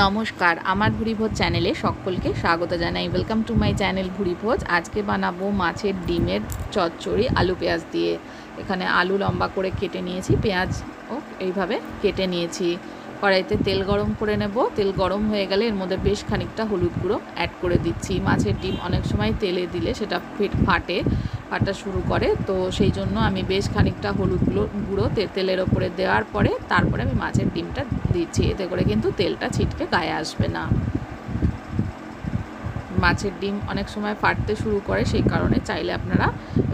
নমস্কার, আমার ভুরিভোজ চ্যানেলে সকলকে স্বাগত জানাই। Welcome to my channel Bhuribhoj. আজকে বানাবো মাছের ডিমের চচ্চড়ি আলু পেঁয়াজ দিয়ে। এখানে আলু লম্বা করে কেটে নিয়েছি, পেঁয়াজ ও এইভাবে কেটে নিয়েছি। কড়াইতে তেল গরম করে নেব। তেল গরম হয়ে গেলে এর মধ্যে বেশ খানিকটা হলুদ গুঁড়ো অ্যাড করে দিচ্ছি। মাছের ডিম অনেক সময় তেলে দিলে সেটা ফেট ফাটে, ফাটা শুরু করে। তো সেই জন্য আমি বেশ খানিকটা হলুদ গুঁড়ো তেলের ওপরে দেওয়ার পরে তারপরে আমি মাছের ডিমটা দিচ্ছি। এতে করে কিন্তু তেলটা ছিটকে গায়ে আসবে না। মাছের ডিম অনেক সময় ফাটতে শুরু করে সেই কারণে চাইলে আপনারা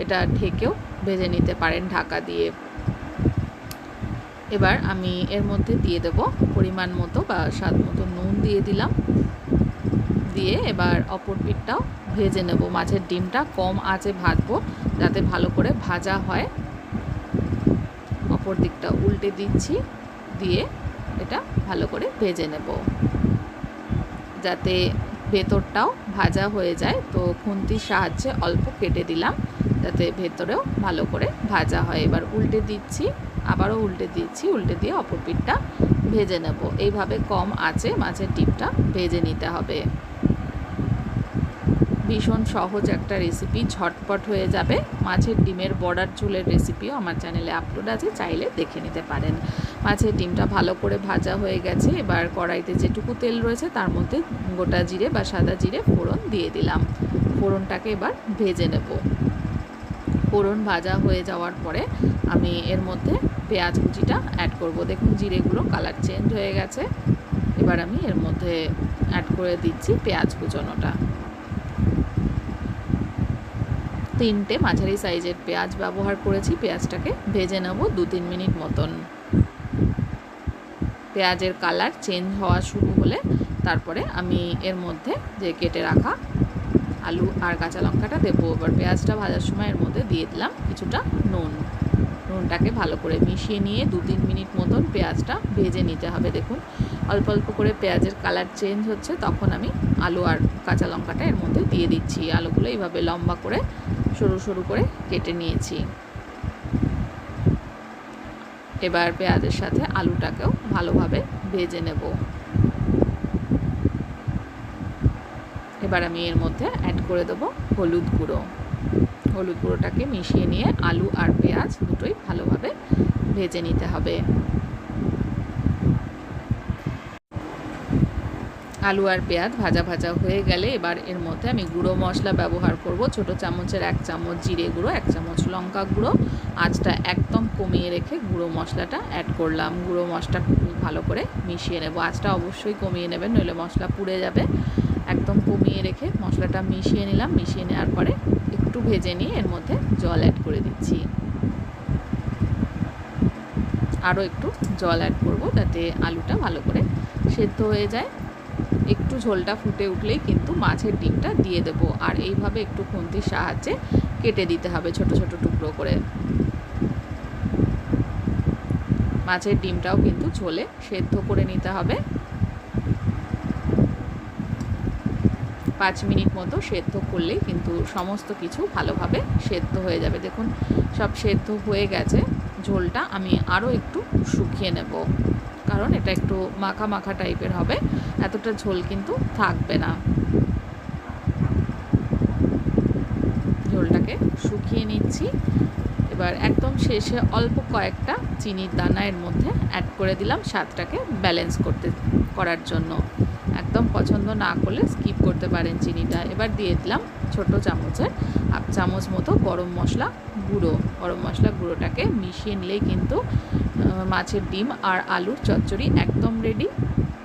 এটা ঢেকেও ভেজে নিতে পারেন ঢাকা দিয়ে। এবার আমি এর মধ্যে দিয়ে দেব পরিমাণ মতো বা স্বাদ মতো নুন দিয়ে দিলাম। দিয়ে এবার অপর পিঠটাও ভেজে নেব। মাছের ডিমটা কম আঁচে ভাজবো যাতে ভালো করে ভাজা হয়। অপর দিকটা উল্টে দিচ্ছি, দিয়ে এটা ভালো করে ভেজে নেব। যাতে ভেতরটাও ভাজা হয়ে যায়। তো খুন্তির সাহায্যে অল্প কেটে দিলাম। যাতে ভেতরেও ভালো করে ভাজা হয়। এবার উল্টে দিচ্ছি, আবারও উল্টে দিচ্ছি, উল্টে দিয়ে অপর পিঠটা ভেজে নেব। এইভাবে কম আঁচে মাছের ডিমটা ভেজে নিতে হবে। ভীষণ সহজ একটা রেসিপি, ঝটপট হয়ে যাবে। মাছের ডিমের বর্ডার ঝোলের রেসিপিও আমার চ্যানেলে আপলোড আছে, চাইলে দেখে নিতে পারেন। মাছের ডিমটা ভালো করে ভাজা হয়ে গেছে। এবার কড়াইতে যেটুকু তেল রয়েছে, তার মধ্যে গোটা জিরে বা সাদা জিরে ফোড়ন দিয়ে দিলাম। ফোড়নটাকে এবার ভেজে নেব। ফোড়ন ভাজা হয়ে যাওয়ার পরে আমি এর মধ্যে পেঁয়াজ কুচিটা অ্যাড করব। দেখুন জিরেগুলো কালার চেঞ্জ হয়ে গেছে। এবার আমি এর মধ্যে অ্যাড করে দিচ্ছি পেঁয়াজ কুচোনোটা। তিনটে মাঝারি সাইজের পেঁয়াজ ব্যবহার করেছি। পেঁয়াজটাকে ভেজে নেব দু তিন মিনিট মতন। পেঁয়াজের কালার চেঞ্জ হওয়া শুরু হলে তারপরে আমি এর মধ্যে যে কেটে রাখা আলু আর কাঁচা লঙ্কাটা দেবো। এবার পেঁয়াজটা ভাজার সময় এর মধ্যে দিয়ে দিলাম কিছুটা নুন। নুনটাকে ভালো করে মিশিয়ে নিয়ে দু তিন মিনিট মতন পেঁয়াজটা ভেজে নিতে হবে। দেখুন, অল্প অল্প করে পেঁয়াজের কালার চেঞ্জ হচ্ছে, তখন আমি আলু আর কাঁচা লঙ্কাটা এর মধ্যে দিয়ে দিচ্ছি। আলুগুলো এইভাবে লম্বা করে, সরু সরু করে কেটে নিয়েছি। এবার পেঁয়াজের সাথে আলুটাকেও ভালোভাবে ভেজে নেব। এবার আমি এর মধ্যে অ্যাড করে দেবো হলুদ গুঁড়ো। হলুদ গুঁড়োটাকে মিশিয়ে নিয়ে আলু আর পেঁয়াজ দুটোই ভালোভাবে ভেজে নিতে হবে। আলু আর পেঁয়াজ ভাজা ভাজা হয়ে গেলে এবার এর মধ্যে আমি গুঁড়ো মশলা ব্যবহার করব। ছোট চামচের এক চামচ জিরে গুঁড়ো, এক চামচ লঙ্কা গুঁড়ো। আঁচটা একদম কমিয়ে রেখে গুঁড়ো মশলাটা অ্যাড করলাম। গুঁড়ো মশলা ভালো করে মিশিয়ে নেব। আঁচটা অবশ্যই কমিয়ে নেবেন, নইলে মশলা পুড়ে যাবে। একদম কমিয়ে রেখে মশলাটা মিশিয়ে নিলাম। মিশিয়ে নেওয়ার পরে একটু ভেজে নিয়ে এর মধ্যে জল অ্যাড করে দিচ্ছি। আরও একটু জল অ্যাড করব যাতে আলুটা ভালো করে সেদ্ধ হয়ে যায়। একটু ঝোলটা ফুটে উঠলেই কিন্তু মাছের ডিমটা দিয়ে দেবো। আর এইভাবে একটু খুন্তির সাহায্যে কেটে দিতে হবে ছোট ছোট টুকরো করে। মাছের ডিমটাও কিন্তু ঝোলে সেদ্ধ করে নিতে হবে। পাঁচ মিনিট মতো সেদ্ধ করলেই কিন্তু সমস্ত কিছু ভালোভাবে সেদ্ধ হয়ে যাবে। দেখুন, সব সেদ্ধ হয়ে গেছে। ঝোলটা আমি আরও একটু শুকিয়ে নেব। কারণ এটা একটু মাখা মাখা টাইপের হবে, এতটা ঝোল কিন্তু থাকবে না। ঝোলটাকে শুকিয়ে নিচ্ছি। এবার একদম শেষে অল্প কয়েকটা চিনির দানা এর মধ্যে অ্যাড করে দিলাম স্বাদটাকে ব্যালেন্স করতে, করার জন্য। একদম পছন্দ না করলে স্কিপ করতে পারেন চিনিটা। এবার দিয়ে দিলাম ছোট চামচের হাফ চামচ মতো গরম মশলা গুঁড়ো, গরম মশলা গুঁড়োটাকে মিশিয়ে নিলেই কিন্তু মাছের ডিম আর আলুর চচ্চড়ি একদম রেডি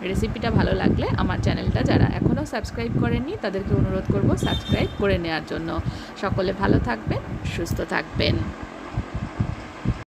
রেসিপিটা ভালো লাগলে আমার চ্যানেলটা যারা এখনও সাবস্ক্রাইব করেননি, তাদেরকে অনুরোধ করব সাবস্ক্রাইব করে নেওয়ার জন্য। সকলে ভালো থাকবেন, সুস্থ থাকবেন।